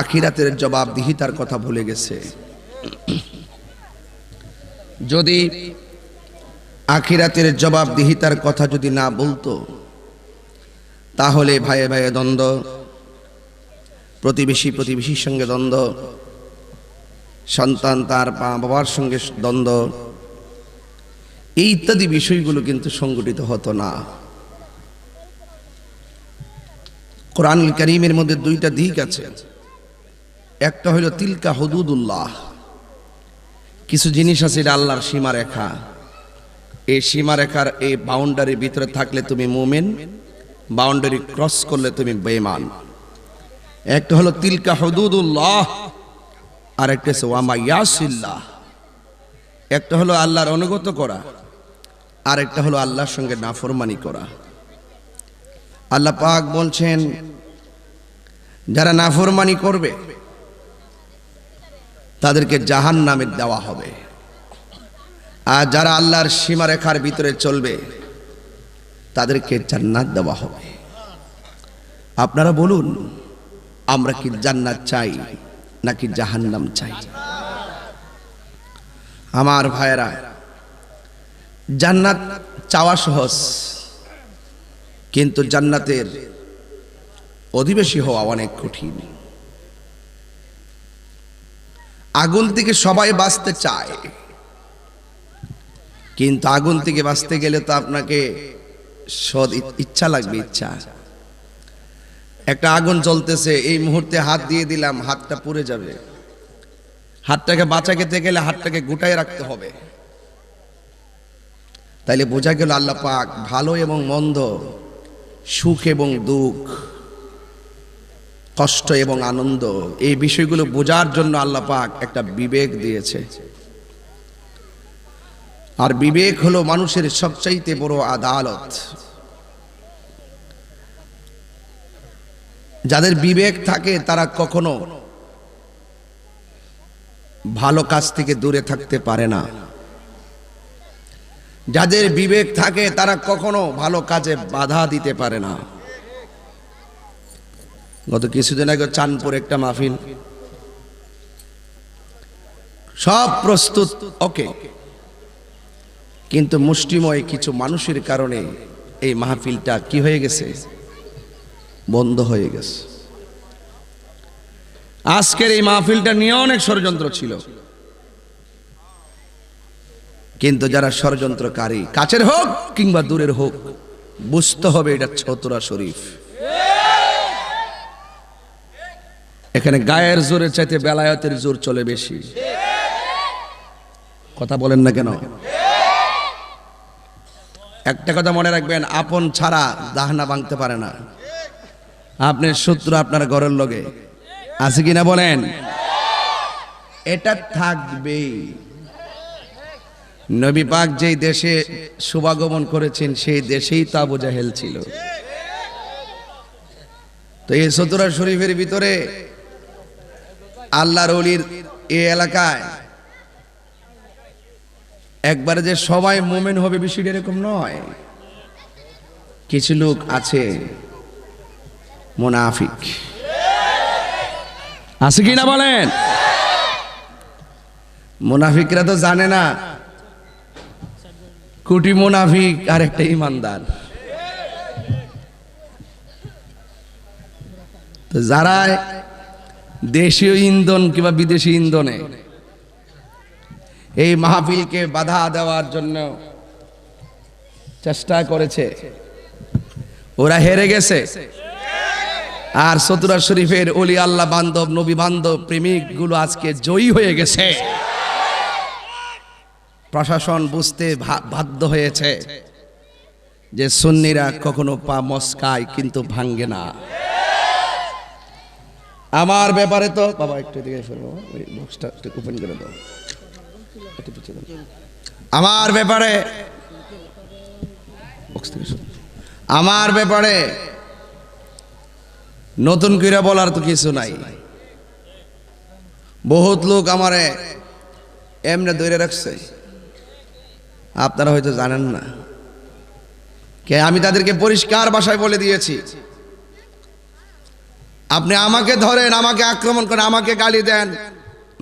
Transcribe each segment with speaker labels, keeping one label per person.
Speaker 1: আখিরাতের জবাবদিহিতার কথা ভুলে গেছে। যদি আখিরাতের জবাবদিহিতার কথা যদি না বলতো, তাহলে ভাইয়ে ভাইয়ে দ্বন্দ্ব, প্রতিবেশী প্রতিবেশীর সঙ্গে দ্বন্দ্ব, সন্তান তার মা বাবার সঙ্গে দ্বন্দ্ব এই ইত্যাদি বিষয়গুলো কিন্তু সংগঠিত হতো না। কোরআন করিমের মধ্যে দুইটা দিক আছে। একটা হলো তিলকা হদুদুল্লাহ। কিছু জিনিস আছে এটা আল্লাহর সীমারেখা। এই সীমারেখার এই বাউন্ডারির ভিতরে থাকলে তুমি মুমেন বাউন্ডারি ক্রস করলে তুমি বেমান একটা হলো তিলকা হদুদুল্লাহ আর একটা হচ্ছে ওয়ামা ইয়াসিল্লাহ। একটা হলো আল্লাহর অনুগত করা আর একটা হলো আল্লাহর সঙ্গে নাফরমানি করা। আল্লাহ পাক বলছেন, যারা নাফরমানি করবে তাদেরকে জাহান নামে দেওয়া হবে। আর যারা আল্লাহর সীমারেখার ভিতরে চলবে, তাদেরকে জান্নাত দেওয়া হবে। আপনারা বলুন, আমরা কি জান্নাত চাই নাকি জাহান্নাম চাই? আমার ভাইয়েরা, জান্নাত চাওয়া সহজ, কিন্তু জান্নাতের অধিবেশী হওয়া অনেক কঠিন। আগুন থেকে সবাই বাঁচতে চায়। কিন্তু আগুন থেকে বাঁচতে গেলে তো আপনাকে সদ ইচ্ছা লাগবে, ইচ্ছা। একটা আগুন জ্বলতেছে, এই মুহূর্তে হাত দিয়ে দিলাম, হাতটা পুড়ে যাবে। হাতটাকে বাঁচা খেতে গেলে হাতটাকে গুটায় রাখতে হবে। তাইলে বোঝা গেল আল্লাহ পাক ভালো এবং মন্দ, সুখ এবং দুঃখ। কষ্ট এবং আনন্দ, এই বিষয়গুলো বোঝার জন্য আল্লাহ পাক একটা বিবেক দিয়েছে। আর বিবেক হলো মানুষের সবচাইতে বড় আদালত। যাদের বিবেক থাকে, তারা কখনো ভালো কাজ থেকে দূরে থাকতে পারে না। যাদের বিবেক থাকে, তারা কখনো ভালো কাজে বাধা দিতে পারে না। গত কিছুদিন আগে চাঁদপুর একটা মাহফিল। সব প্রস্তুত, ওকে। কিন্তু মুষ্টিময় কিছু মানুষের কারণে এই মাহফিলটা কি হয়ে গেছে? বন্ধ হয়ে গেছে। আজকের এই মাহফিলটা নিয়ে অনেক ষড়যন্ত্র ছিল। কিন্তু যারা ষড়যন্ত্রকারী, কাছের হোক কিংবা দূরের হোক, বুঝতে হবে এটা ছতরা শরীফ। এখানে গায়ের জোরে চাইতে বেলায়তের জোর চলে বেশি। কথা বলেন না কেন? একটা কথা মনে রাখবেন, আপন ছাড়া দাহনা ভাঙতে পারে না। আপনার শত্রু আপনার ঘরের লগে। আছে কিনা বলেন? এটা থাকবেই। নবী পাক যেই দেশে শুভাগমন করেছেন, সেই দেশেই তো আবু জাহেল ছিল। তো এই সতুরা শরীফের ভিতরে আল্লাহর অলির এ এলাকায়। একবারে যে সবাই মোমেন হবে বিষয়টা এরকম নয়। কিছু লোক আছে মোনাফিক। আছে কি না বলেন? মোনাফিকরা তো জানে না। কোটি মোনাফিক আর একটা ইমানদার। তো যারা দেশীয় ইন্ধন কিংবা বিদেশি ইন্ধনে। এই মাহফিলকে বাধা দেওয়ার জন্য চেষ্টা করেছে। ওরা হেরে গেছে। আর সতুরা শরীফের অলি আল্লাহ বান্ধব, নবী বান্ধব প্রেমিকগুলো আজকে জয়ী হয়ে গেছে। প্রশাসন বুঝতে বাধ্য হয়েছে যে সুন্নিরা কখনো পা মস্কায় কিন্তু ভাঙ্গে না। আমার ব্যাপারে তো, বাবা, একটু দিকে ফেলব ওই বক্সটা একটু ওপেন করে দাও। একটু। আমার ব্যাপারে। আমার ব্যাপারে নতুন করে বলার তো কিছু নাই। বহুত লোক আমারে এমনি ধরে রাখছে। আপনারা হয়তো জানেন না। কে, আমি তাদেরকে পরিষ্কার ভাষায় বলে দিয়েছি। আপনি আমাকে ধরেন আমাকে আক্রমণ করেন আমাকে গালি দেন।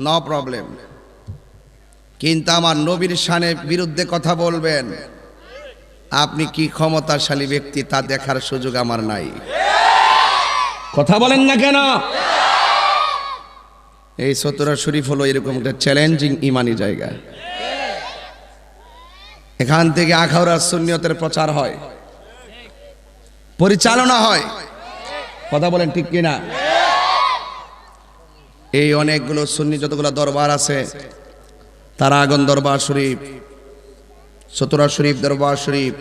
Speaker 1: নো প্রবলেম কিন্তু আমার নবীর শানে বিরুদ্ধে কথা বলবেন। আপনি কি ক্ষমতাশালী ব্যক্তি তা দেখার সুযোগ আমার নাই। কথা বলেন না কেন? এই সতরা শরীফ হলো এরকম একটা চ্যালেঞ্জিং ইমানি জায়গা। এখান থেকে আখাউরা সুন্নিয়তের প্রচার হয়। পরিচালনা হয়। কথা বলেন ঠিক কিনা? এই অনেকগুলো সুন্নি যতগুলো দরবার আছে তারাগন দরবার শরীফ, সতরা শরীফ, দরবার শরীফ,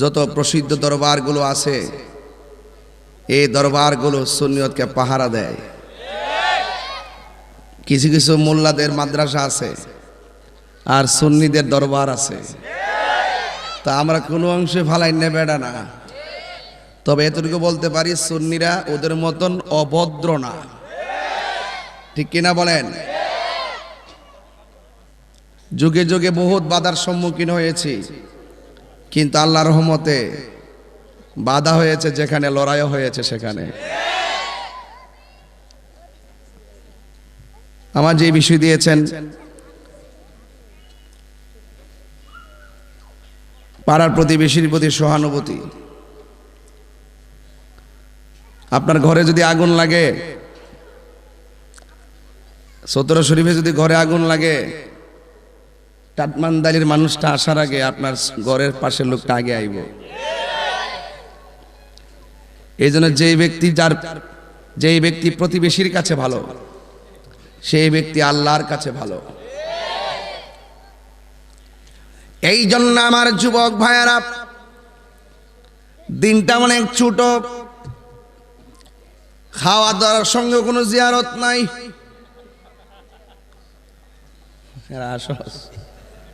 Speaker 1: যত প্রসিদ্ধ দরবারগুলো আছে, এই দরবারগুলো সুন্নিয়তকে পাহারা দেয়। কিছু কিছু মোল্লাদের মাদ্রাসা আছে আর সুন্নিদের দরবার আছে। তা আমরা কোনো অংশে ফালাই নেবে না। তবে এতটুকু বলতে পারি, সুন্নিরা ওদের মতন অভদ্র না। ঠিক কিনা বলেন? যুগে যুগে বহুত বাধার সম্মুখীন হয়েছি, কিন্তু আল্লাহ রহমতে বাধা হয়েছে যেখানে লড়াইও হয়েছে সেখানে। আমার যে বিষয় দিয়েছেন, পাড়ার প্রতিবেশীর প্রতি সহানুভূতি। আপনার ঘরে যদি আগুন লাগে, সতেরো শরীফে যদি ঘরে আগুন লাগে টাটমানদারির মানুষটা আসার আগে আপনার ঘরের পাশের লোকটা আগে আইব। এই জন্য যেই ব্যক্তি যার, যেই ব্যক্তি প্রতিবেশীর কাছে ভালো, সেই ব্যক্তি আল্লাহর কাছে ভালো। এই জন্য আমার যুবক ভাইয়ারা, দিনটা অনেক ছোট। খাওয়া দাওয়ার সঙ্গে কোনো জিয়ারত নাই।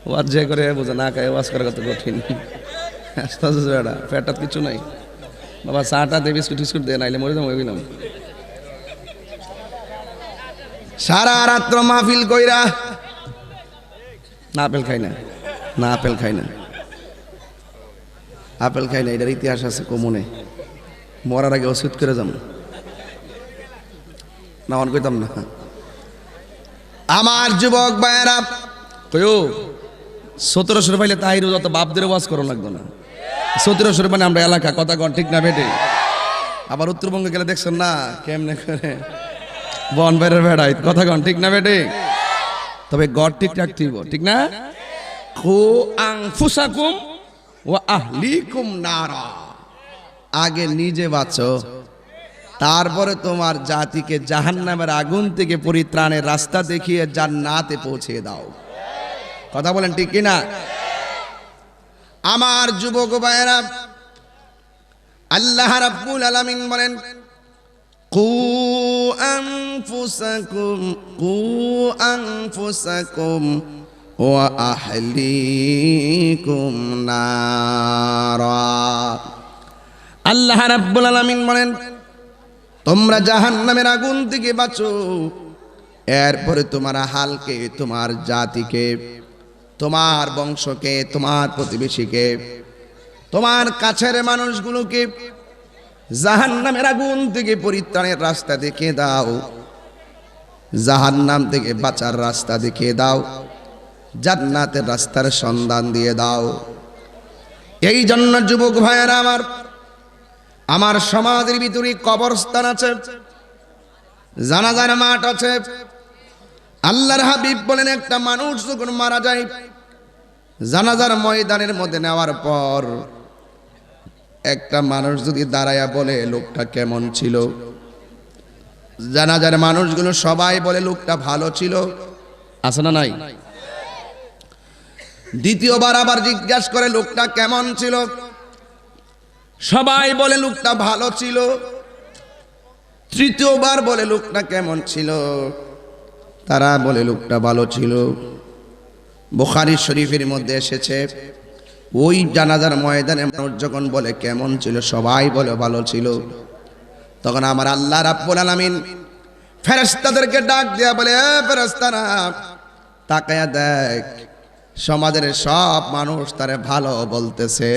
Speaker 1: ওয়াজ যে করে বোঝে না খায়, ওয়াজ করা কত কঠিন। এটা কিছু নাই। বাবা, চাটা দে, বিস্কুট টিস্কুট দে, নাইলে মরে যাব এগুলাম সারা রাত্র মাহফিল কইরা না আপেল খাই না না আপেল খাই না। আপেল খাই না, এটার ইতিহাস আছে কমনে। মরার আগে ওষুধ করে যাম না, অন কইতাম না। আমার যুবক ভাইয়েরা কয়ো সতেরোশো পাইলে তাহির যত বাপদের ওয়াজ করো লাগতো না। সতেরোশো মানে আমরা এলাকা কথা কন, ঠিক না, বেটে? আবার উত্তরবঙ্গে গেলে দেখছেন না, কেমনে করে? বন বাইরের ভেড়াই কথা কন, ঠিক না, বেটে? তবে গড় ঠিক রাখতেই ঠিক না? খু আং ফুসাকুম ও আহলিকুম নারা। আগে নিজে বাঁচো তারপরে তোমার জাতিকে জাহান্নামের আগুন থেকে পরিত্রাণের রাস্তা দেখিয়ে জান্নাতে পৌঁছে দাও। কথা বলেন ঠিক কিনা? আমার যুবক ভাইয়েরা, আল্লাহ রাব্বুল আলামিন বলেন আল্লাহ রাব্বুল আলামিন বলেন তোমরা জাহান্নামের আগুন থেকে বাঁচো। এরপরে তোমার হালকে তোমার জাতিকে, তোমার বংশকে, তোমার প্রতিবেশীকে, তোমার কাছের মানুষগুলোকে জাহান্নামের আগুন থেকে পরিত্রাণের রাস্তা দেখে দাও। জাহান্নাম থেকে বাঁচার রাস্তা দেখে দাও। জান্নাতের রাস্তার সন্ধান দিয়ে দাও। এই জন্য যুবক ভাইয়েরা আমার আমার সমাজের ভিতরে কবরস্থান আছে, জানাজার মাঠ আছে। আল্লাহর হাবিব বলেন, একটা মানুষ যখন মারা যায়, জানাজার ময়দানের মধ্যে নেওয়ার পর একটা মানুষ যদি দাঁড়ায়া বলে, লোকটা কেমন ছিল? জানাজার মানুষগুলো সবাই বলে, লোকটা ভালো ছিল। আছে না নাই? দ্বিতীয়বার আবার জিজ্ঞাসা করে, লোকটা কেমন ছিল? সবাই বলে লোকটা ভালো ছিল। তৃতীয়বার বলে লোকটা কেমন ছিল? তারা বলে লোকটা ভালো ছিল। বোখারি শরীফের মধ্যে এসেছে, ওই জানাজার ময়দানে মানুষ যখন বলে কেমন ছিল, সবাই বলে ভালো ছিল। তখন আমার আল্লাহ রাব্বুল আলামিন ফেরেশতাদেরকে ডাক দেয়া বলে ফেরেশতারা, তাকায়া দেখ, সমাজের সব মানুষ তারে ভালো বলতেছে।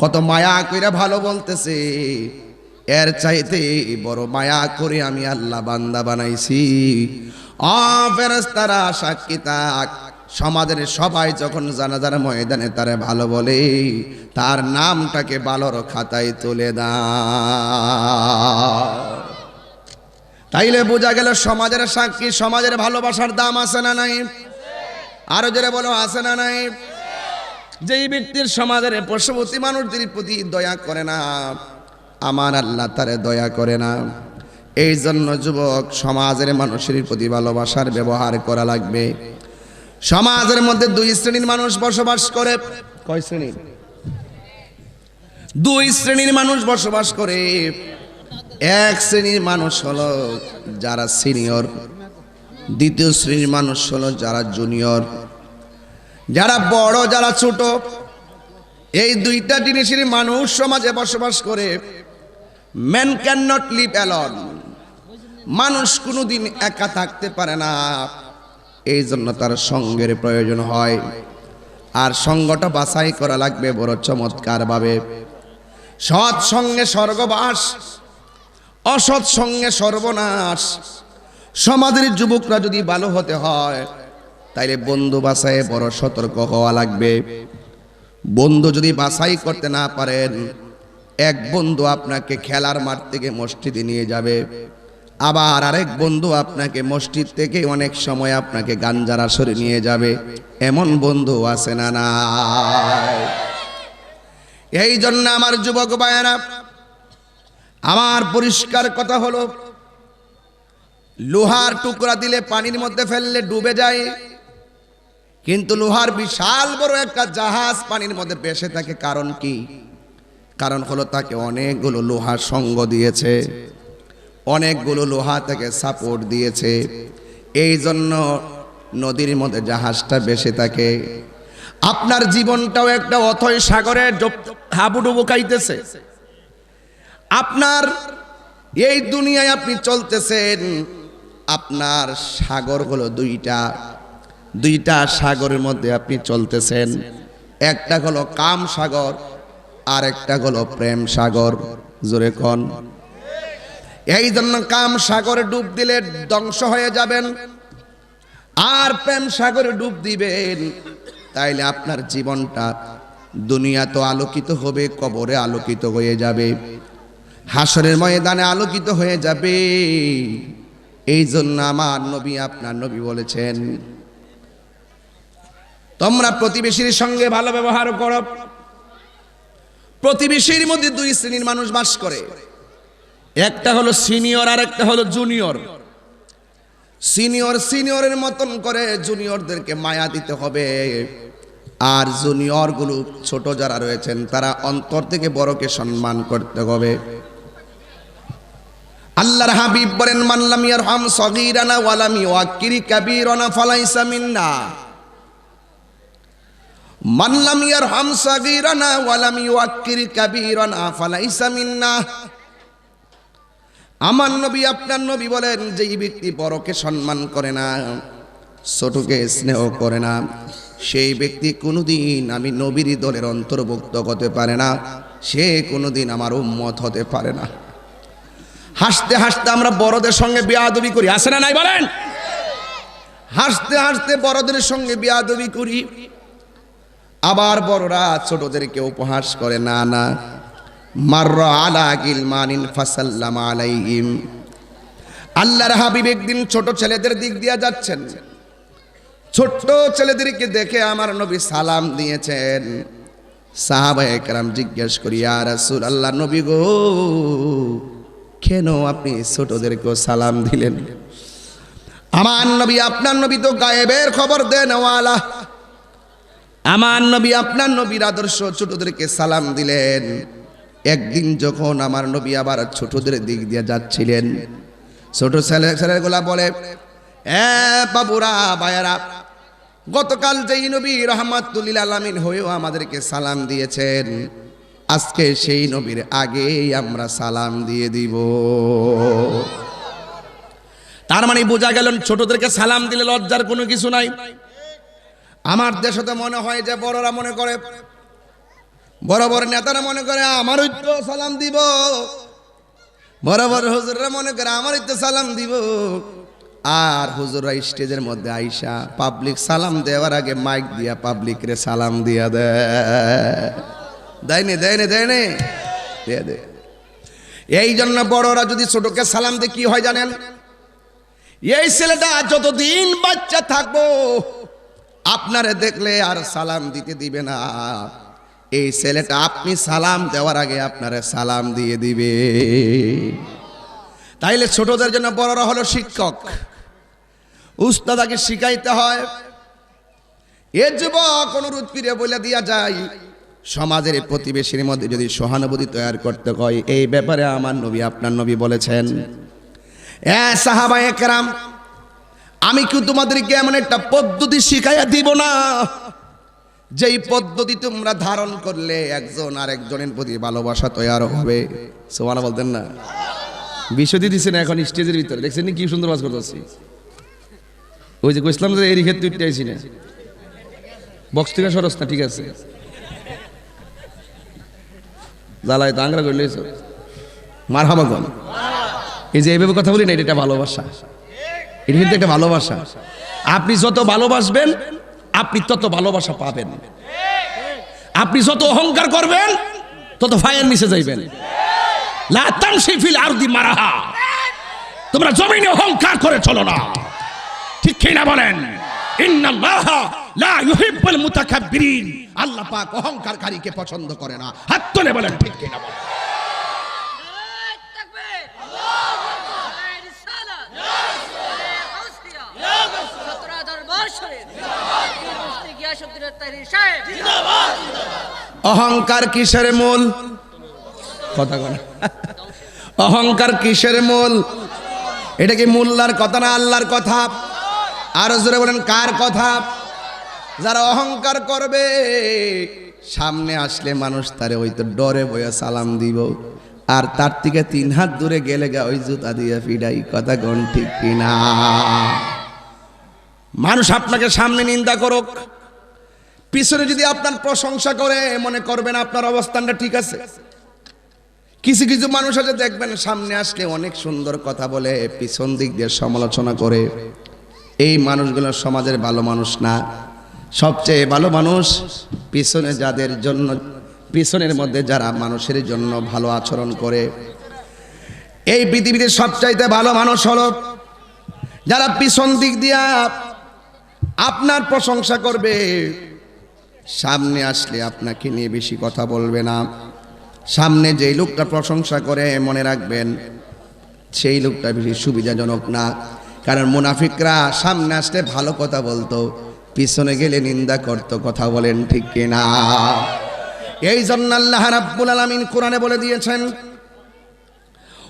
Speaker 1: কত মায়া কইরা ভালো বলতেছে। এর চাইতে বড় মায়া করে আমি আল্লাহ বান্দা বানাইছি। অ ফেরেস্তারা সাক্ষী তাক সমাজের সবাই যখন জানাজার ময়দানে তারে ভালো বলে, তার নামটাকে বালর খাতায় তুলে দা তাইলে বোঝা গেল সমাজের সাক্ষী, সমাজের ভালোবাসার দাম আছে না নাই? আরও জোরে বলো, আছে না নাই? যেই ব্যক্তির সমাজের পশুপতি মানুষদের প্রতি দয়া করে না, আমার আল্লাহ তারে দয়া করে না। এই জন্য যুবক, সমাজের মানুষের প্রতি ভালোবাসার ব্যবহার করা লাগবে। সমাজের মধ্যে দুই শ্রেণির মানুষ বসবাস করে। কয় শ্রেণির? দুই শ্রেণির মানুষ বসবাস করে। এক শ্রেণির মানুষ হলো যারা সিনিয়র, দ্বিতীয় শ্রেণির মানুষ হলো যারা জুনিয়র। যারা বড়, যারা ছোট, এই দুইটা জিনিসের মানুষ সমাজে বসবাস করে। Man can not live alone মানুষ কোনোদিন একা থাকতে পারে না। এই জন্য তার সঙ্গের প্রয়োজন হয়। আর সঙ্গটা বাছাই করা লাগবে বড় চমৎকার ভাবে সৎ সঙ্গে স্বর্গবাস, অসৎ সঙ্গে সর্বনাশ। সমাজের যুবকরা যদি ভালো হতে হয় তাইলে বন্ধু বাসায় বড় সতর্ক হওয়া লাগবে। বন্ধু যদি বাছাই করতে না পারেন, এক বন্ধু আপনাকে খেলার মাঠ থেকে মসজিদে নিয়ে যাবে। আবার আরেক বন্ধু আপনাকে মসজিদ থেকে অনেক সময় আপনাকে গাঞ্জার আসরে নিয়ে যাবে। এমন বন্ধু আছে না না এই জন্য আমার যুবক বায়না আমার পরিষ্কার কথা হলো, লোহার টুকরা দিলে পানির মধ্যে ফেললে ডুবে যায়। কিন্তু লোহার বিশাল বড় একটা জাহাজ পানির মধ্যে বেসে থাকে, কারণ কি? কারণ হলো তাকে অনেকগুলো লোহার সঙ্গ দিয়েছে, অনেকগুলো লোহা তাকে সাপোর্ট দিয়েছে। এই জন্য নদীর মধ্যে জাহাজটা বেসে থাকে। আপনার জীবনটাও একটা অথয় সাগরে ডুব- হাবুডুবু খাইতেছে। আপনার এই দুনিয়ায় আপনি চলতেছেন, আপনার সাগর হলো দুইটা। দুইটা সাগরের মধ্যে আপনি চলতেছেন। একটা হলো কাম সাগর আর একটা হলো প্রেম সাগর। জোরে কন। এই জন্য কাম সাগরে ডুব দিলে ধ্বংস হয়ে যাবেন। আর প্রেম সাগরে ডুব দিবেন, তাইলে আপনার জীবনটা দুনিয়া তো আলোকিত হবে, কবরে আলোকিত হয়ে যাবে। হাসরের ময়দানে আলোকিত হয়ে যাবে। এই জন্য আমার নবী আপনার নবী বলেছেন তোমরা প্রতিবেশীর সঙ্গে ভালো ব্যবহার করো। প্রতিবেশীর মধ্যে দুই শ্রেণির মানুষ বাস করে। একটা হলো সিনিয়র আর একটা হলো জুনিয়র। সিনিয়র সিনিয়রের মতন করে জুনিয়রদেরকে মায়া দিতে হবে। আর জুনিয়রগুলো ছোট যারা রয়েছেন, তারা অন্তর থেকে বড়কে সম্মান করতে হবে। আল্লাহর হাবিব বলেন মানলাম ইয়ারহাম সগীরানা ওয়ালাম ইউআক্কিরি কাবীরানা ফালাইসা মিন্না। মানলাম ইয়ারহাম সগীরানা ওয়ালাম ইউআক্কিরি কাবীরানা ফালাইসা মিন্না। আমার নবী, আপনার নবী বলেন যে এই ব্যক্তি বড়কে সম্মান করে না, ছোটকে স্নেহ করে না, সেই ব্যক্তি কোনোদিন আমি নবীর দলের অন্তর্ভুক্ত হতে পারে না, সে কোনোদিন আমার উম্মত হতে পারে না। হাসতে হাসতে আমরা বড়দের সঙ্গে বিয়াদবি করি আসে না নাই বলেন? হাসতে হাসতে বড়দের সঙ্গে বিয়াদবি করি। আবার বড়রা ছোটদেরকে উপহাস করে, না না, মার্র আলা গিলমানিন ফাসাল্লাম আলাইহিম। আল্লাহর হাবিব একদিন ছোট ছেলেদের দিক দিয়ে যাচ্ছেন। ছোট্ট ছেলেদেরকে দেখে আমার নবী সালাম দিয়েছেন। সাহাবা একরাম জিজ্ঞেস করি আর রাসূল আল্লাহ নবী গো, কেন আপনি ছোটদেরকেও সালাম দিলেন? আমার নবী, আপনার নবী তো গায়েবের খবর দেন, ওয়ালা আমার নবী, আপনার নবীর আদর্শ ছোটদেরকে সালাম দিলেন। একদিন যখন আমার নবী আবার ছোটদের দিক দিয়ে যাচ্ছিলেন, ছোট ছেলে ছেলেগুলা বলে, এ বাবুরা বায়ারা গতকাল যেই নবী রহমাতুল্লিল আলামিন হয়েও আমাদেরকে সালাম দিয়েছেন, আজকে সেই নবীর আগেই আমরা সালাম দিয়ে দিব। তার মানে বোঝা গেল ছোটদেরকে সালাম দিলে লজ্জার কোনো কিছু নাই। আমার দেশে তো মনে হয় যে বড়রা মনে করে বড় বড় নেতারা মনে করে আমারও তো সালাম দিব। বড় বড় হুজুররা মনে করে আমারই তো সালাম দিব। আর হুজুররা স্টেজের মধ্যে আইসা পাবলিক সালাম দেওয়ার আগে মাইক দিয়া পাবলিক রে সালাম দিয়া দেয় দেয়নি দেয়নি দেয়নি দিয়ে দে। এই জন্য বড়রা যদি ছোটকে সালাম দিয়ে, কি হয় জানেন? এই ছেলেটা যতদিন বাচ্চা থাকব আপনারে দেখলে আর সালাম দিতে দিবে না। এই ছেলেটা আপনি সালাম দেওয়ার আগে আপনারে সালাম দিয়ে দিবে। তাইলে ছোটদের জন্য বড়রা হলো শিক্ষক। উস্তাদাকে শিখাইতে হয়, এ যুবক অনুরোধ ফিরে বলে দিয়া যায়, সমাজের প্রতিবেশীর মধ্যে যদি সহানুভূতি তৈরি করতে হয়, এই ব্যাপারে আমার নবী, আপনার নবী বলেছেন, এ সাহাবা একরাম আমি কি তোমাদেরকে এমন একটা পদ্ধতি শিখাইয়া দিব না? যেই পদ্ধতি তোমরা ধারণ করলে একজন আর একজনের প্রতি ভালোবাসা তৈরি হবে। সোমানা বলতেন না? বিশ্বদি দিছে না এখন স্টেজের ভিতরে। দেখছেন কি সুন্দর বাস করতেছি? ওই যে কইসলাম যে এর ক্ষেত্রে উঠতে আইছি না। বক্স থেকে সরস না, ঠিক আছে। জ্বালায় তো আংরা করলে মার হাবা গন এই যে এইভাবে কথা বলি না, এটা ভালোবাসা। এটা কিন্তু একটা ভালোবাসা। আপনি যত ভালোবাসবেন, আপনি তত ভালোবাসা পাবেন। আপনি যত অহংকার করবেন, তত ফায়ার নিচে যাইবেন। তোমরা জমিনে অহংকার করে চলো না। ঠিক না বলেন? আল্লাহ পাক অহংকারকারীকে পছন্দ করে না। হাত তুলে বলেন, ঠিক না বলেন? অহংকার কিসের মূল? কথা কন অহংকার কিসের মূল? এটা কি মোল্লার কথা না আল্লাহর কথা? আর জোরে বলেন, কার কথা? যারা অহংকার করবে, সামনে আসলে মানুষ তারে ওই তো ডরে বইয়া সালাম দিব। আর তার থেকে তিন হাত দূরে গেলে গা ওই জুতা দিয়ে ফিডাই, কথা কোন ঠিক কিনা? মানুষ আপনাকে সামনে নিন্দা করুক। পিছনে যদি আপনার প্রশংসা করে, মনে করবেন আপনার অবস্থানটা ঠিক আছে। কিছু কিছু মানুষ আছে, দেখবেন সামনে আসলে অনেক সুন্দর কথা বলে, পিছন দিক দিয়ে সমালোচনা করে। এই মানুষগুলো সমাজের ভালো মানুষ না। সবচেয়ে ভালো মানুষ পিছনে যাদের জন্য, পিছনের মধ্যে যারা মানুষের জন্য ভালো আচরণ করে। এই পৃথিবীতে সবচাইতে ভালো মানুষ হলো যারা পিছন দিক দিয়া আপনার প্রশংসা করবে। সামনে আসলে আপনাকে নিয়ে বেশি কথা বলবে না। সামনে যেই লোকটা প্রশংসা করে মনে রাখবেন, সেই লোকটা বেশি সুবিধাজনক না। কারণ মুনাফিকরা সামনে আসলে ভালো কথা বলতো, পিছনে গেলে নিন্দা করত, কথা বলেন ঠিক কিনা। এই জন্য আল্লাহ রাব্বুল আলামিন কোরআনে বলে দিয়েছেন,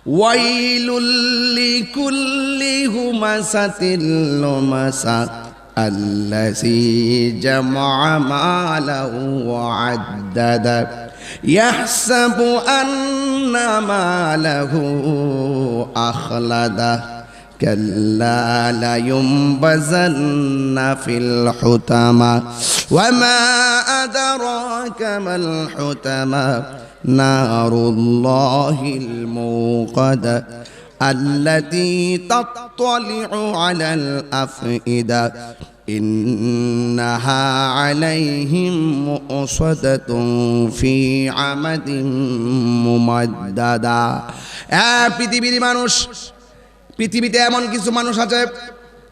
Speaker 1: ওয়াইলুল লিকুল্লি হুমাসাতিল الذي جمع ماله وعدده يحسب أن ماله أخلده. كلا لينبذن في الحطمة وما أدراك ما الحطمة نار الله الموقدة. التي تطلع على الأفئدة إنها عليهم مؤصدة في عمد ممددة آه পৃথিবীর মানুষ পৃথিবীতে এমন কিছু মানুষ আছে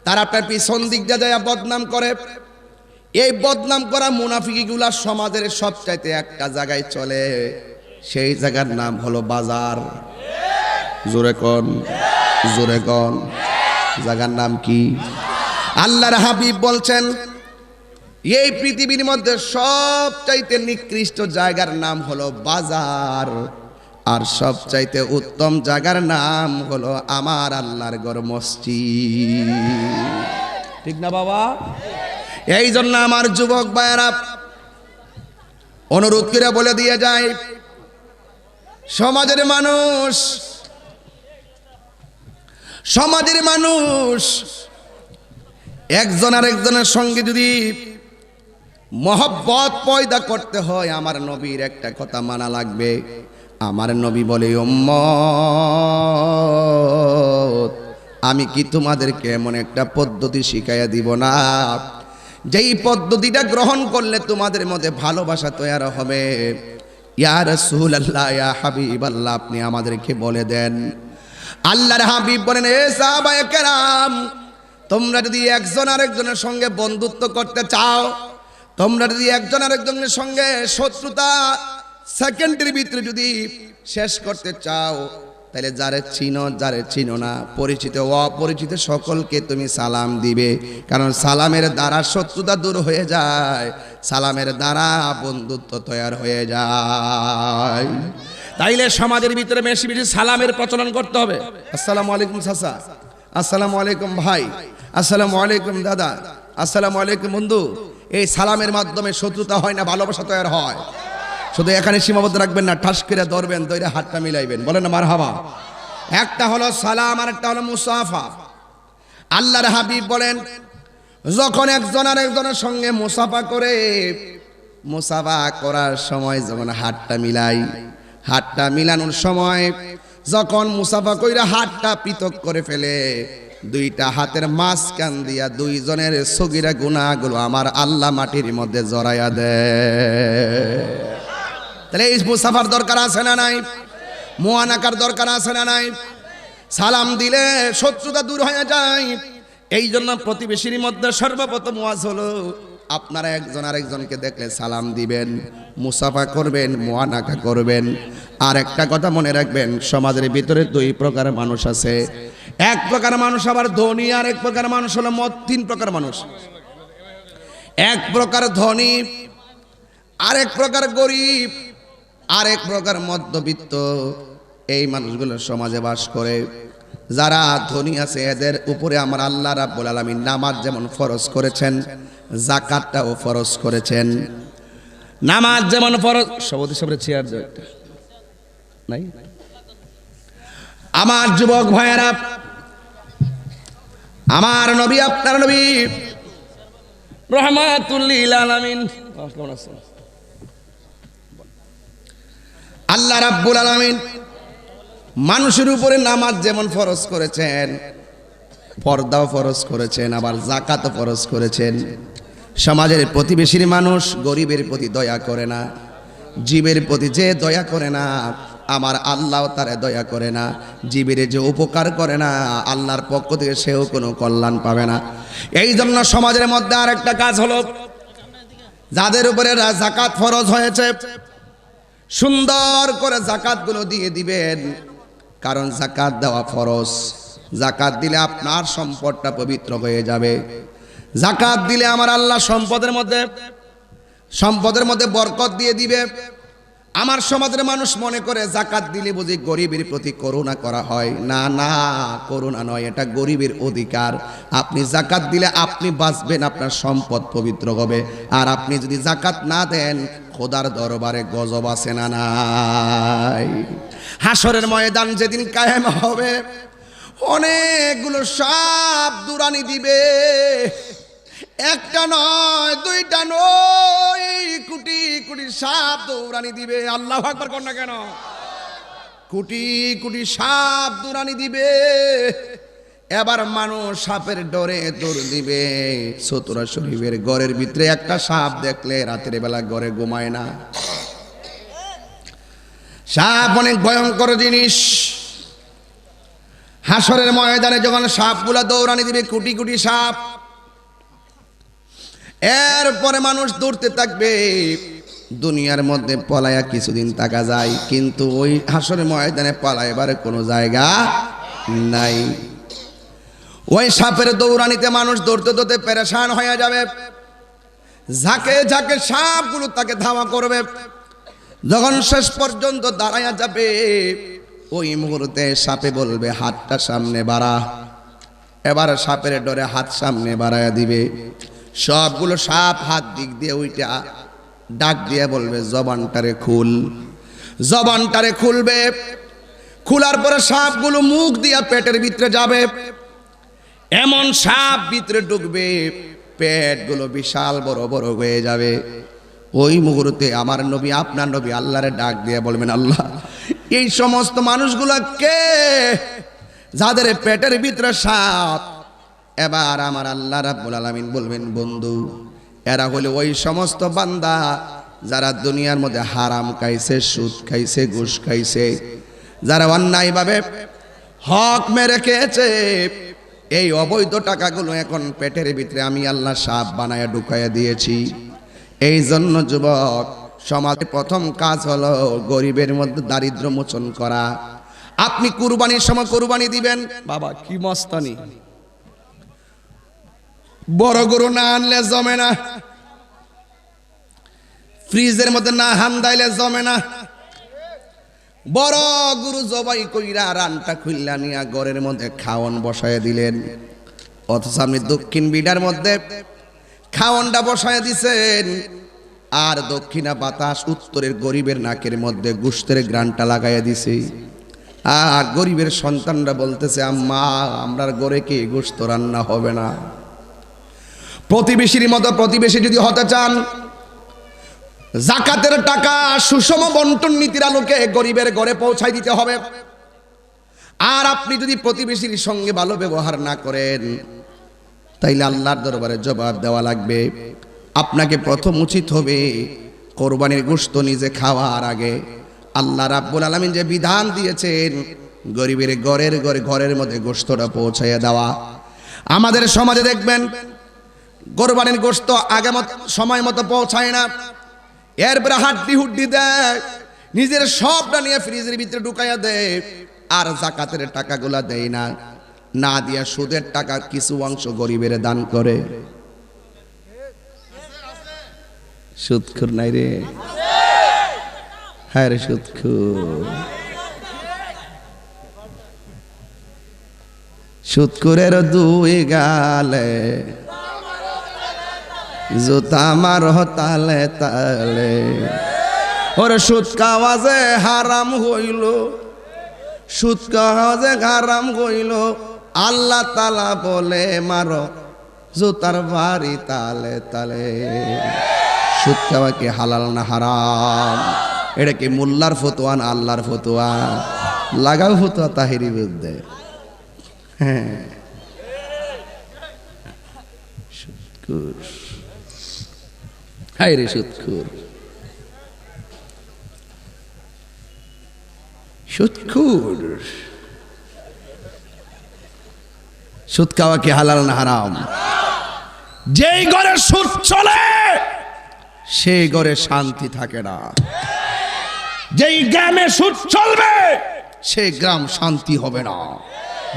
Speaker 1: তারা আপনার পিছন দিক দিয়ে যায় বদনাম করে এই বদনাম করা মুনাফিকিগুলা সমাজের সবচাইতে একটা জায়গায় চলে সেই জায়গার নাম হলো বাজার জোরে কন জোরে কন। জায়গার নাম কি? আল্লাহর হাবিব বলছেন, এই পৃথিবীর মধ্যে সবচাইতে নিকৃষ্ট জায়গার নাম হলো বাজার, আর সবচাইতে উত্তম জায়গার নাম হলো আমার আল্লাহর গর মসজিদ। ঠিক না বাবা? এই জন্য আমার যুবক ভাইয়েরা, অনুরোধ করে বলে দিয়ে যায়, সমাজের মানুষ সমাজের মানুষ, একজন আর একজনের সঙ্গে যদি মহব্বত পয়দা করতে হয়, আমার নবীর একটা কথা মানা লাগবে। আমার নবী বলে আমি কি তোমাদেরকে এমন একটা পদ্ধতি শিখাইয়া দিব না? যেই পদ্ধতিটা গ্রহণ করলে তোমাদের মধ্যে ভালোবাসা তৈরি হবে। ইয়ার রাসূল আল্লাহ হাবিব আল্লাহ আপনি আমাদেরকে বলে দেন আল্লাহর হাবিব বলেন, এ সাহাবায়ে কেরাম, তোমরা যদি একজন আরেকজনের সঙ্গে বন্ধুত্ব করতে চাও, তোমরা যদি একজন আরেকজনের সঙ্গে শত্রুতা সেকেন্ডের ভিতরে যদি শেষ করতে চাও, তাহলে যারে চিনো যারে চিনো না, পরিচিত অপরিচিত সকলকে তুমি সালাম দিবে। কারণ সালামের দ্বারা শত্রুতা দূর হয়ে যায়, সালামের দ্বারা বন্ধুত্ব তৈরি হয়ে যায়। তাইলে সমাজের ভিতরে বেশি বেশি সালামের প্রচলন করতে হবে। আসসালামু আলাইকুম চাচা। আসসালামু আলাইকুম ভাই। আসসালামু আলাইকুম দাদা। আসসালামু আলাইকুম বন্ধু। এই সালামের মাধ্যমে শত্রুতা হয় না, ভালোবাসা তৈরি হয়। শুধু এখানে সীমাবদ্ধ রাখবেন না, ঠাস করে ধরবেন দইরে হাতটা মিলাইবেন। বলেন না মার হাবা একটা হলো সালাম আর একটা হলো মুসাফা। আল্লাহর হাবিব বলেন, যখন একজন আর একজনের সঙ্গে মুসাফা করে, মুসাফা করার সময় যখন হাতটা মিলাই হাতটা মিলানোর সময় যখন মুসাফা কইরা হাতটা পৃথক করে ফেলে, দুইটা হাতের মাঝখান দিয়া দুইজনের সগিরা গুণাগুলো আমার আল্লাহ মাটির মধ্যে জড়াইয়া দেয় তাহলে এই মুসাফার দরকার আছে না নাই? মোয়ানাকার দরকার আছে না নাই? সালাম দিলে শত্রুতা দূর হয়ে যায়। এই জন্য প্রতিবেশীর মধ্যে সর্বপ্রথম ওয়াজ হলো আপনারা একজন আরেকজনকে দেখলে সালাম দিবেন, মুসাফা করবেন, মোয়ানাকা করবেন। আর একটা কথা মনে রাখবেন, সমাজের ভিতরে দুই প্রকার মানুষ আছে। এক প্রকার মানুষ আবার ধনী, আর এক প্রকার মানুষ হলো মত তিন প্রকার মানুষ। এক প্রকার ধনী, আরেক প্রকার গরিব, আরেক প্রকার মধ্যবিত্ত। এই মানুষগুলো সমাজে বাস করে। যারা ধনী আছে, এদের উপরে আমার আল্লাহ রাব্বুল আলামিন নামাজ যেমন ফরজ করেছেন জাকাতটাও ফরজ করেছেন। নামাজ যেমন ফরজ সবতি সবরে চেয়ার নাই? আমার যুবক ভাইয়েরা, আমার নবী, আপনার নবী, রহমাতুল্লিল আলামিন। আল্লাহ রাব্বুল আলামিন মানুষের উপরে নামাজ যেমন ফরজ করেছেন, পর্দাও ফরজ করেছেন, আবার জাকাতও ফরজ করেছেন। সমাজের প্রতিবেশীর মানুষ গরিবের প্রতি দয়া করে না, জীবের প্রতি যে দয়া করে না, আমার আল্লাহ তারে দয়া করে না, জীবের যে উপকার করে না, আল্লাহর পক্ষ থেকে সেও কোনো কল্যাণ পাবে না। এই জন্য সমাজের মধ্যে আর একটা কাজ হলো, যাদের উপরে জাকাত ফরজ হয়েছে, সুন্দর করে জাকাতগুলো দিয়ে দিবেন। কারণ জাকাত দেওয়া ফরজ। জাকাত দিলে আপনার সম্পদটা পবিত্র হয়ে যাবে। জাকাত দিলে আমার আল্লাহ সম্পদের মধ্যে সম্পদের মধ্যে বরকত দিয়ে দিবে। আমার সমাজের মানুষ মনে করে জাকাত দিলে বুঝি গরিবের প্রতি করুণা করা হয়। না না, করুণা নয়, এটা গরিবের অধিকার। আপনি জাকাত দিলে আপনি বাঁচবেন, আপনার সম্পদ পবিত্র হবে। আর আপনি যদি জাকাত না দেন খোদার দরবারে গজব আছে না নাই? হাসরের ময়দান যেদিন কায়েম হবে, অনেকগুলো সাপ দুরানি দিবে। একটা নয়, দুইটা নয়, কুটি, কোটি সাপ দৌড়ানি দিবে। আল্লাহ আকবার কর না কেন? কুটি কুটি সাপ দৌড়ানি দিবে। এবার মানুষ সাপের ডরে দৌড় দিবে। সতুরা শরীফের ঘরের ভিতরে একটা সাপ দেখলে রাতের বেলা ঘরে ঘুমায় না। সাপ অনেক ভয়ঙ্কর জিনিস। হাসরের ময়দানে যখন সাপগুলা দৌড়ানি দিবে, কুটি কুটি সাপ। এরপরে মানুষ দৌড়তে থাকবে। দুনিয়ার মধ্যে পলায়া কিছুদিন থাকা যায়, কিন্তু ওই হাসরের ময়দানে পলাইবার কোনো জায়গা নাই। ওই সাপের দৌড়ানিতে মানুষ দৌড়তে দৌড়তে পেরেশান হয়ে যাবে। ঝাঁকে ঝাঁকে সাপগুলো তাকে ধাওয়া করবে। যখন শেষ পর্যন্ত দাঁড়ায়া যাবে, ওই মুহূর্তে সাপে বলবে, হাতটা সামনে বাড়া। এবার সাপের ডরে হাত সামনে বাড়ায়া দিবে। সবগুলো সাপ হাত দিক দিয়ে ওইটা ডাক দিয়ে বলবে, জবানটারে খুল। জবানটারে খুলবে। খোলার পরে সাপগুলো মুখ দিয়া পেটের ভিতরে যাবে। এমন সাপ ভিতরে ঢুকবে পেটগুলো বিশাল বড় বড় হয়ে যাবে। ওই মুহূর্তে আমার নবী আপনার নবী আল্লাহরে ডাক দিয়ে বলবেন আল্লাহ এই সমস্ত মানুষগুলা কে? যাদের পেটের ভিতরে সাপ? এবার আমার আল্লাহ রাব্বুল আলামিন বলবেন বন্ধু এরা হলো ওই সমস্ত বান্দা যারা দুনিয়ার মধ্যে হারাম খাইছে সুদ খাইছে ঘুষ খাইছে যারা অন্যায়ভাবে হক মেরে খেয়েছে এই অবৈধ টাকাগুলো এখন পেটের ভিতরে আমি আল্লাহ সাপ বানায়া ঢুকাইয়া দিয়েছি। এই জন্য যুবক, সমাজের প্রথম কাজ হলো গরিবের মধ্যে দারিদ্র মোচন করা। আপনি কুরবানির সময় কুরবানি দিবেন। বাবা, কি মস্তানি। বড় গরু না আনলে জমে না। ফ্রিজের মধ্যে না হান্দাইলে জমে না। বড় গুরু জবাই কইরা রানটা খুললা নিয়া ঘরের মধ্যে খাওয়ান বসায় দিলেন। অথচ আপনি দক্ষিণ বিডার মধ্যে খাওয়ানটা বসায় দিছেন। আর দক্ষিণা বাতাস উত্তরের গরিবের নাকের মধ্যে গুস্তের গ্রানটা লাগাইয়া দিছে। আর গরিবের সন্তানরা বলতেছে, আম্মা আমরার গড়ে কি গোস্ত রান্না হবে না? প্রতিবেশীর মতো প্রতিবেশী যদি হতে চান জাকাতের টাকা সুষম বন্টন নীতির আলোকে গরিবের ঘরে পৌঁছাই দিতে হবে। আর আপনি যদি প্রতিবেশীর সঙ্গে ভালো ব্যবহার না করেন, তাইলে আল্লাহর দরবারে জবাব দেওয়া লাগবে। আপনাকে প্রথম উচিত হবে কোরবানির গোশত নিজে খাওয়ার আগে। আল্লাহ রাব্বুল আলামিন যে বিধান দিয়েছেন, গরিবের ঘরের ঘরে ঘরের মধ্যে গোশতটা পৌঁছাইয়া দেওয়া। আমাদের সমাজে দেখবেন, কোরবানির গোশত আগে সময় মতো পৌঁছায় না। এরপরে হাড্ডি হুড্ডি দেয়, নিজের সবটা নিয়ে ফ্রিজের ভিতরে ঢুকাইয়া দেয়, আর জাকাতের টাকাগুলা দেয় না। না দিয়া সুদের টাকা কিছু অংশ গরিবের দান করে। সুদখুর নাই রে। হ্যাঁ রে সুদখুর সুদখুরের দুই গালে জুতা মার তালে তালে। ওরে সুদ খাওয়া যে হারাম হইল। খাওয়া যে হারাম হইল। আল্লাহ তালা বলে, মারো জুতার বাড়ি তালে তালে। সুদ কি হালাল না হারাম? এটা কি মোল্লার ফতোয়া না আল্লাহর ফতোয়া? লাগাও ফতোয়া তাহিরি বিরুদ্ধে। হ্যাঁ। হাই রে সুৎখুর। সুৎখুর। সুদ খাওয়া কি হালাল না হারাম? যেই ঘরে সুদ চলে, সেই ঘরে শান্তি থাকে না। যেই গ্রামে সুদ চলবে, সেই গ্রাম শান্তি হবে না।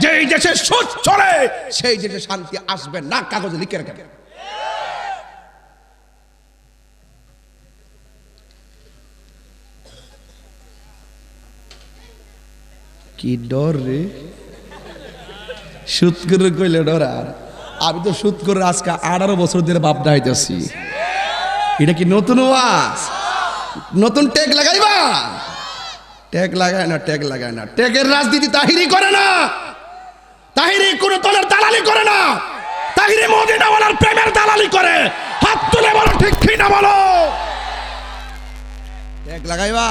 Speaker 1: যেই দেশে সুদ চলে, সেই দেশে শান্তি আসবে না, কাগজে লিখে রাখে কি ডর রে? সুদ করে কইলে ডর আর। আমি তো সুদ করে আজকে আঠারো বছর ধরে বাপ ডাইতেছি এটা কি নতুন ওয়াজ? নতুন টেক লাগাইবা? টেক লাগায় না টেক লাগায় না। টেকের রাজনীতি তাহিরি করে না। তাহিরি কোন দলের দালালি করে না। তাহিরি মদিনাওয়ালার প্রেমের দালালি করে। হাত তুলে বলো, ঠিক কি না বলো? টেক লাগাইবা?